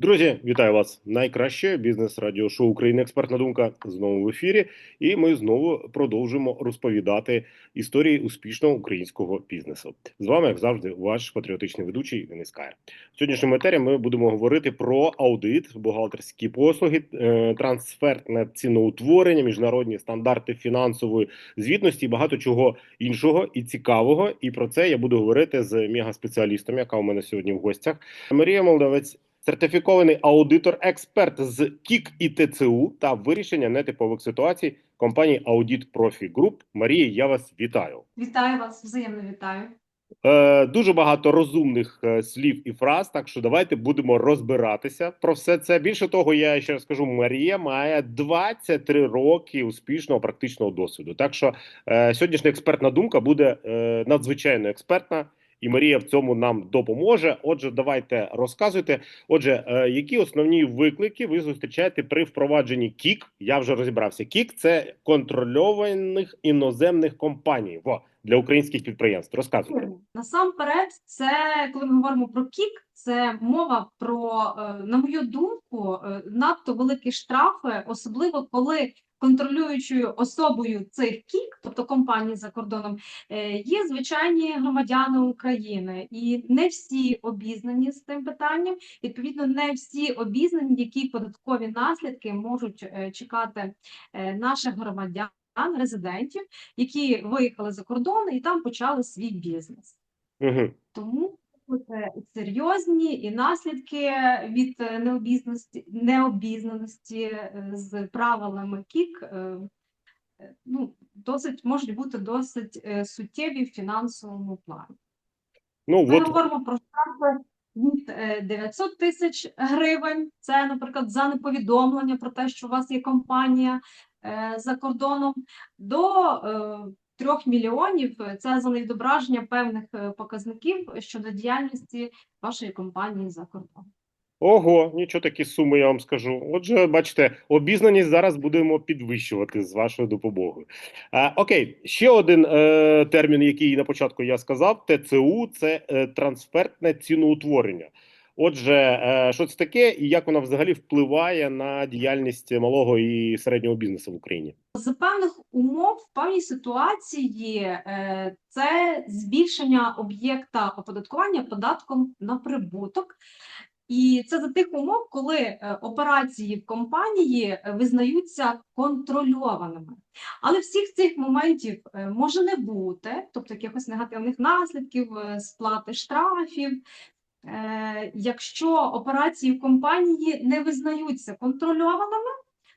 Друзі, вітаю вас! Найкраще бізнес радіошоу Україна Експертна думка знову в ефірі. І ми знову продовжуємо розповідати історії успішного українського бізнесу. З вами, як завжди, ваш патріотичний ведучий Денис Каєр. В сьогоднішньому етері ми будемо говорити про аудит, бухгалтерські послуги, е, трансфертне ціноутворення, міжнародні стандарти фінансової звітності і багато чого іншого і цікавого. І про це я буду говорити з мегаспеціалістом, яка у мене сьогодні в гостях. Марія Молдавець. Сертифікований аудитор-експерт з КІК і ТЦУ та вирішення нетипових ситуацій компанії Audit Profi Group. Марія, я вас вітаю. Вітаю вас, взаємно вітаю. Е, дуже багато розумних е, слів і фраз. Так що давайте будемо розбиратися про все це. Більше того, я ще раз скажу, Марія має 23 роки успішного практичного досвіду. Так що е, сьогоднішня експертна думка буде е, надзвичайно експертна. І Марія в цьому нам допоможе. Отже, давайте розказуйте. Отже, е, які основні виклики ви зустрічаєте при впровадженні КІК? Я вже розібрався. КІК це контрольованих іноземних компаній во для українських підприємств. Розказуйте. Насамперед, це коли ми говоримо про КІК, це мова про, е, на мою думку, е, надто великі штрафи, особливо коли контролюючою особою цих КІК, тобто компаній за кордоном, е, є звичайні громадяни України, і не всі обізнані з тим питанням. Відповідно, не всі обізнані, які податкові наслідки можуть е, чекати е, наших громадян. Резидентів, які виїхали за кордон і там почали свій бізнес. Угу. Тому це серйозні і наслідки від е, необізнаності, необізнаності з правилами КІК е, е, ну, досить можуть бути досить суттєві в фінансовому плані. Ну Ми от говоримо про штрафи від е, 900 тисяч гривень. Це, наприклад, за неповідомлення про те, що у вас є компанія за кордоном, до 3 мільйонів. Це за невідображення певних е, показників щодо діяльності вашої компанії за кордоном. ого, нічого такі суми, я вам скажу. Отже, бачите, обізнаність зараз будемо підвищувати з вашою допомогою. Е, окей, ще один е, термін, який на початку я сказав: ТЦУ це е, трансфертне ціноутворення. Отже, е, що це таке, і як воно взагалі впливає на діяльність малого і середнього бізнесу в Україні? За певних умов, в певній ситуації е, це збільшення об'єкта оподаткування податком на прибуток. І це за тих умов, коли е, операції в компанії визнаються контрольованими. Але всіх цих моментів може не бути, тобто якихось негативних наслідків, сплати штрафів. Е, Якщо операції в компанії не визнаються контрольованими,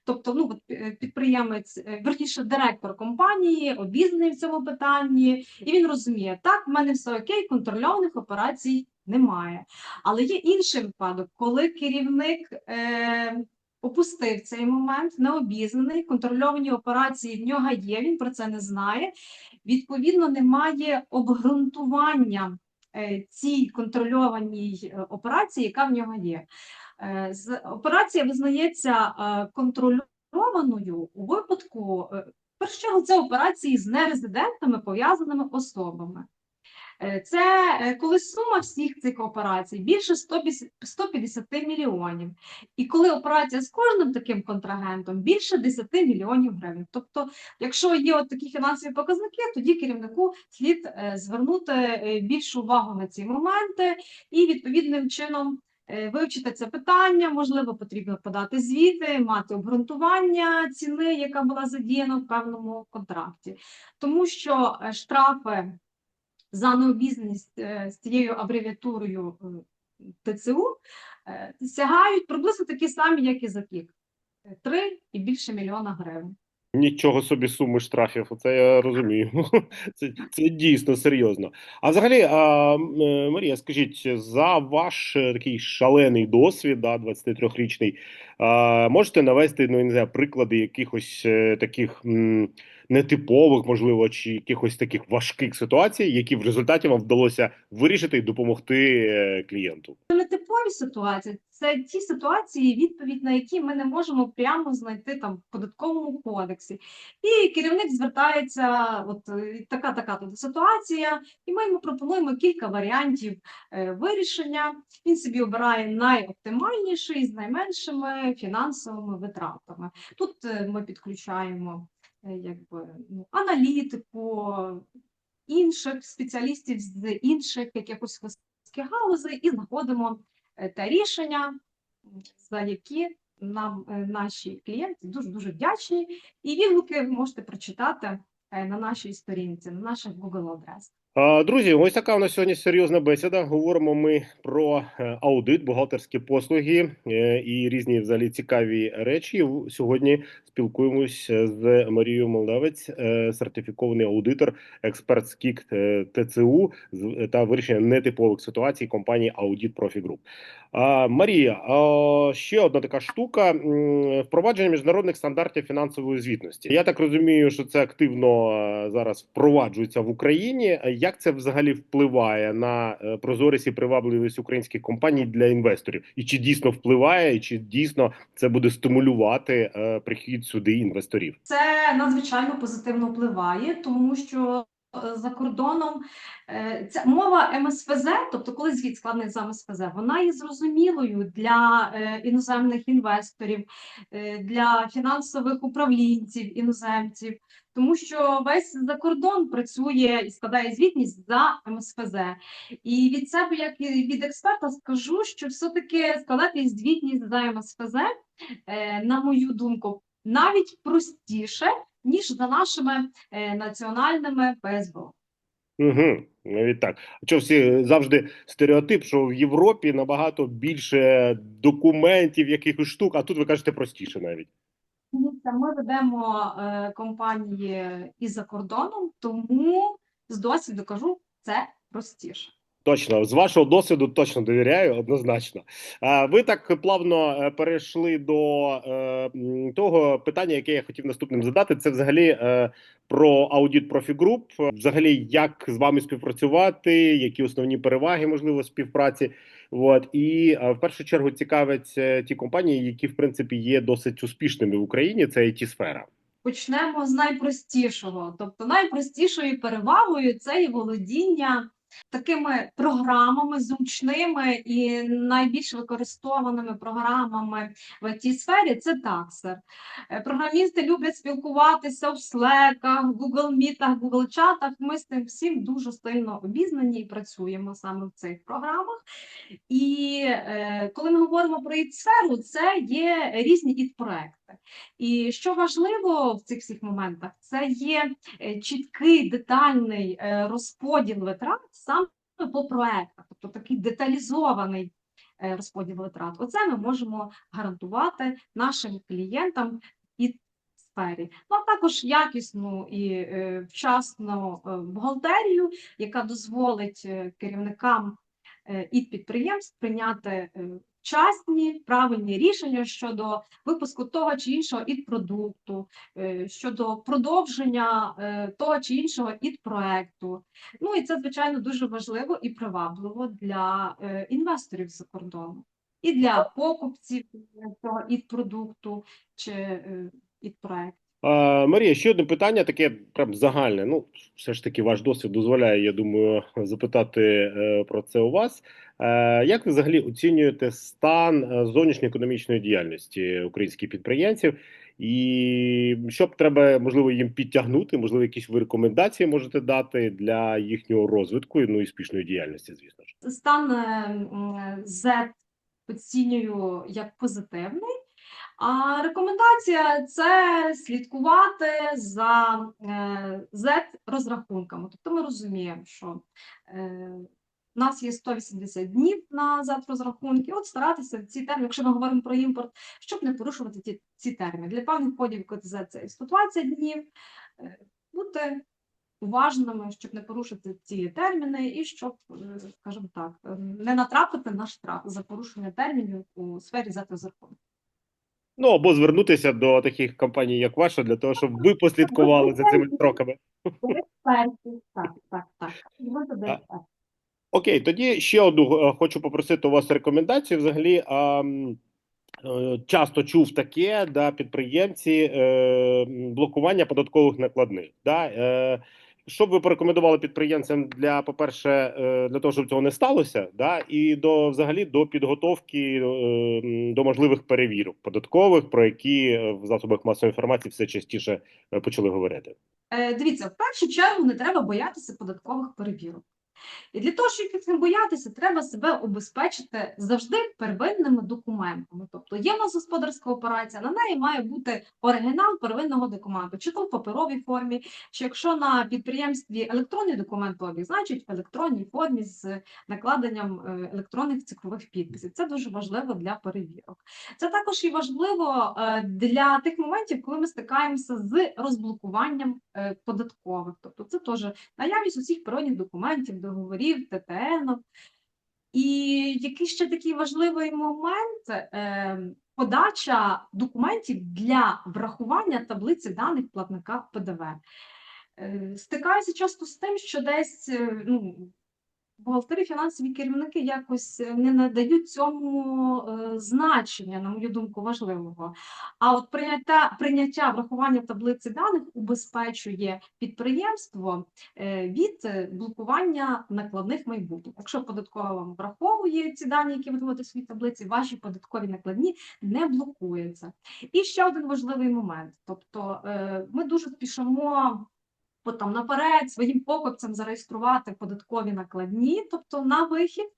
Тобто, ну е, підприємець, е, верніше, директор компанії обізнаний в цьому питанні, і він розуміє, так, в мене все окей, контрольованих операцій немає. Але є інший випадок, коли керівник е, опустив цей момент, необізнаний, контрольовані операції в нього є, він про це не знає. Відповідно, немає обґрунтування цій контрольованій е, операції, яка в нього є. Е, Операція визнається е, контрольованою у випадку, першого це операції з нерезидентами пов'язаними особами. Е, Це е, коли сума всіх цих операцій більше 150 150 мільйонів. І коли операція з кожним таким контрагентом більше 10 мільйонів гривень. Тобто, якщо є от такі фінансові показники, тоді керівнику слід е, звернути більшу увагу на ці моменти і відповідним чином вивчити це питання. Можливо, потрібно подати звіти, мати обґрунтування ціни, яка була задіяна в певному контракті. Тому що штрафи за необізнаність е, з цією абревіатурою е, ТЦУ е, сягають приблизно такі самі, як і за КІК. 3 і більше мільйона гривень. Нічого собі суми штрафів, це я розумію. Це, це дійсно серйозно. А взагалі, а, Марія, скажіть, за ваш такий шалений досвід, да, 23-річний, а, можете навести ну, не знаю, приклади якихось таких м, нетипових, можливо, чи якихось таких важких ситуацій, які в результаті вам вдалося вирішити і допомогти е, клієнту? Це не типові ситуації, це ті ситуації, відповідь на які ми не можемо прямо знайти там в податковому кодексі. І керівник звертається, от е, така така тут ситуація, і ми йому пропонуємо кілька варіантів е, вирішення. Він собі обирає найоптимальніший з найменшими фінансовими витратами. Тут ми підключаємо якби ну, аналітику, інших спеціалістів з інших якихось галузей і знаходимо е, те рішення, за які нам е, наші клієнти дуже дуже вдячні. І відгуки ви можете прочитати е, на нашій сторінці, на наших Google адресах. Друзі, ось така у нас сьогодні серйозна бесіда. Говоримо ми про е, аудит, бухгалтерські послуги е, і різні взагалі цікаві речі. Сьогодні спілкуємось з Марією Молдавець, е, сертифікований аудитор, експерт з КІК е, ТЦУ та вирішення нетипових ситуацій компанії Profi Group. Марія, ще одна така штука: впровадження міжнародних стандартів фінансової звітності. Я так розумію, що це активно е, зараз впроваджується в Україні. Як це взагалі впливає на е, прозорість і привабливість українських компаній для інвесторів? І чи дійсно впливає, і чи дійсно це буде стимулювати е, прихід сюди інвесторів? Це надзвичайно позитивно впливає, тому що за кордоном е, ця мова МСФЗ, тобто коли звіт складений за МСФЗ, вона є зрозумілою для е, іноземних інвесторів, е, для фінансових управлінців іноземців, тому що весь закордон працює і складає звітність за МСФЗ. І від себе, як від експерта, скажу, що все-таки складати звітність за МСФЗ, е, на мою думку, навіть простіше, ніж за нашими е, національними ПСБО. Угу, навіть так. А що всі завжди стереотип, що в Європі набагато більше документів, якихось штук, а тут ви кажете простіше навіть. Ми ведемо е, компанії і за кордоном, тому з досвіду кажу, це простіше. Точно, з вашого досвіду точно довіряю, однозначно. Ви так плавно е, перейшли до е, того питання, яке я хотів наступним задати. Це взагалі е, про Profi Group. Взагалі, як з вами співпрацювати, які основні переваги можливо співпраці. От і в першу чергу цікавить ті компанії, які в принципі є досить успішними в Україні. Це it сфера. Почнемо з найпростішого. Тобто, найпростішою перевагою це є володіння такими програмами зручними і найбільш використовуваними програмами в it сфері це Taxer. Е, Програмісти люблять спілкуватися в Slack, Google Meet, Google чатах. Ми з тим всім дуже сильно обізнані і працюємо саме в цих програмах. І е, коли ми говоримо про ІТ-сферу, це є різні ІТ-проекти. І що важливо в цих всіх моментах, це є е, чіткий детальний е, розподіл витрат саме по проектах, тобто такий деталізований е, розподіл витрат. Оце ми можемо гарантувати нашим клієнтам і сфері. Ну а також якісну і е, вчасну е, бухгалтерію, яка дозволить керівникам і підприємств прийняти вчасні правильні рішення щодо випуску того чи іншого ід-продукту, е, щодо продовження е, того чи іншого ід-проекту. Ну і це, звичайно, дуже важливо і привабливо для е, інвесторів з-за кордону. І для покупців цього ід-продукту чи ід-проекту. Марія, ще одне питання, таке прям загальне. Ну, все ж таки, ваш досвід дозволяє, я думаю, запитати е, про це у вас. Е, як ви взагалі оцінюєте стан е, зовнішньоекономічної діяльності українських підприємців? І що б треба, можливо, їм підтягнути? Можливо, якісь ви рекомендації можете дати для їхнього розвитку ну, і успішної діяльності, звісно ж. Стан Z оцінюю як позитивний. А рекомендація це слідкувати за Z-розрахунками. Тобто ми розуміємо, що е, у нас є 180 днів на Z-розрахунки. От старатися ці терміни, якщо ми говоримо про імпорт, щоб не порушувати ті, ці терміни. Для певних кодів КТЗ це 120 днів. Е, Бути уважними, щоб не порушити ці терміни, і щоб, е, скажімо так, е, не натрапити на штраф за порушення термінів у сфері Z-розрахунку. Ну або звернутися до таких компаній, як ваша, для того, щоб ви послідкували за цими строками. Так, так, так. Окей, тоді ще одну е, хочу попросити у вас рекомендацію. Взагалі, а, е, часто чув таке, да, підприємці е, блокування податкових накладних. Да, е, що б ви порекомендували підприємцям для, по-перше, е, для того, щоб цього не сталося, да, і до взагалі до підготовки е, до можливих перевірок податкових, про які е, в засобах масової інформації все частіше почали говорити. Дивіться, в першу чергу не треба боятися податкових перевірок. І для того, щоб їх не боятися, треба себе обезпечити завжди первинними документами. Тобто є в нас господарська операція, на неї має бути оригінал первинного документу, чи то в паперовій формі, чи якщо на підприємстві електронний документообіг, значить в електронній формі з накладенням е, електронних цифрових підписів. Це дуже важливо для перевірок. Це також і важливо е, для тих моментів, коли ми стикаємося з розблокуванням е, податкових. Тобто, це теж наявність усіх природних документів, договорів, ТТН. І який ще такий важливий момент е, подача документів для врахування таблиці даних платника ПДВ. Е, стикаюся часто з тим, що десь е, ну, бухгалтери, фінансові керівники якось е, не надають цьому е, значення, на мою думку, важливого. А от прийняття, прийняття врахування таблиці даних убезпечує підприємство е, від блокування накладних майбутніх. Якщо податкова вам враховує ці дані, які ви вводите в своїй таблиці, ваші податкові накладні не блокуються. І ще один важливий момент: тобто ми дуже спішимо. Там наперед своїм покупцям зареєструвати податкові накладні, тобто на вихід,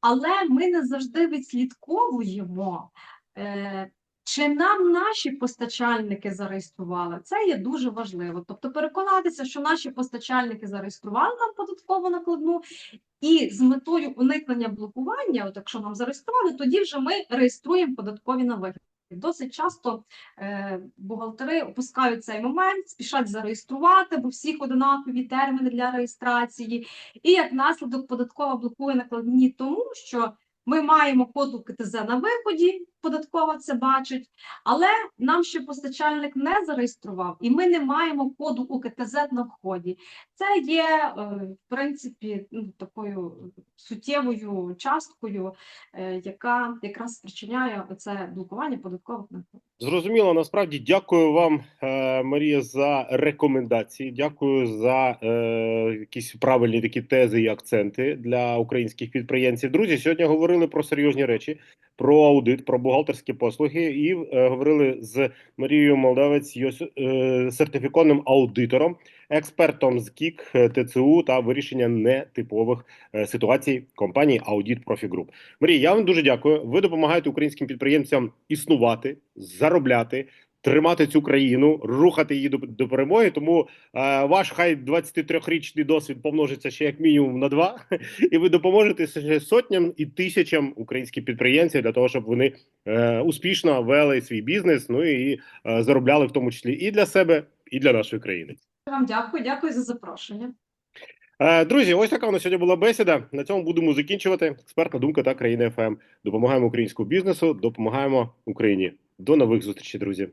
але ми не завжди відслідковуємо, е, чи нам наші постачальники зареєстрували. Це є дуже важливо. Тобто переконатися, що наші постачальники зареєстрували нам податкову накладну, і з метою уникнення блокування, от якщо нам зареєстрували, тоді вже ми реєструємо податкові на вихід. Досить часто е, бухгалтери опускають цей момент, спішать зареєструвати, бо всіх однакові терміни для реєстрації. І як наслідок податкова блокує накладні тому, що ми маємо код УКТЗ на виході, податкова це бачить, але нам ще постачальник не зареєстрував, і ми не маємо коду УКТЗ на вході. Це є, е, в принципі, ну, такою суттєвою часткою, е, яка якраз спричиняє це блокування податкових накладів. Зрозуміло, насправді дякую вам, е, Марія, за рекомендації. Дякую за е, якісь правильні такі тези і акценти для українських підприємців. Друзі, сьогодні говорили про серйозні речі, про аудит, про бухгалтерські послуги, і е, говорили з Марією Молдавець, йос- е, сертифікованим аудитором, експертом з КІК, е, ТЦУ та вирішення нетипових е, ситуацій компанії Аудіт Group. Марія, я вам дуже дякую. Ви допомагаєте українським підприємцям існувати, заробляти, тримати цю країну, рухати її до, до перемоги. Тому е, ваш хай 23-річний досвід помножиться ще як мінімум на два, і ви допоможете ще сотням і тисячам українських підприємців для того, щоб вони е, успішно вели свій бізнес, ну і е, заробляли в тому числі і для себе, і для нашої країни. Вам дякую, дякую за запрошення. Е, Друзі, ось така у нас сьогодні була бесіда. На цьому будемо закінчувати. Експертна думка та країна ФМ. Допомагаємо українському бізнесу, допомагаємо Україні. До нових зустрічей, друзі.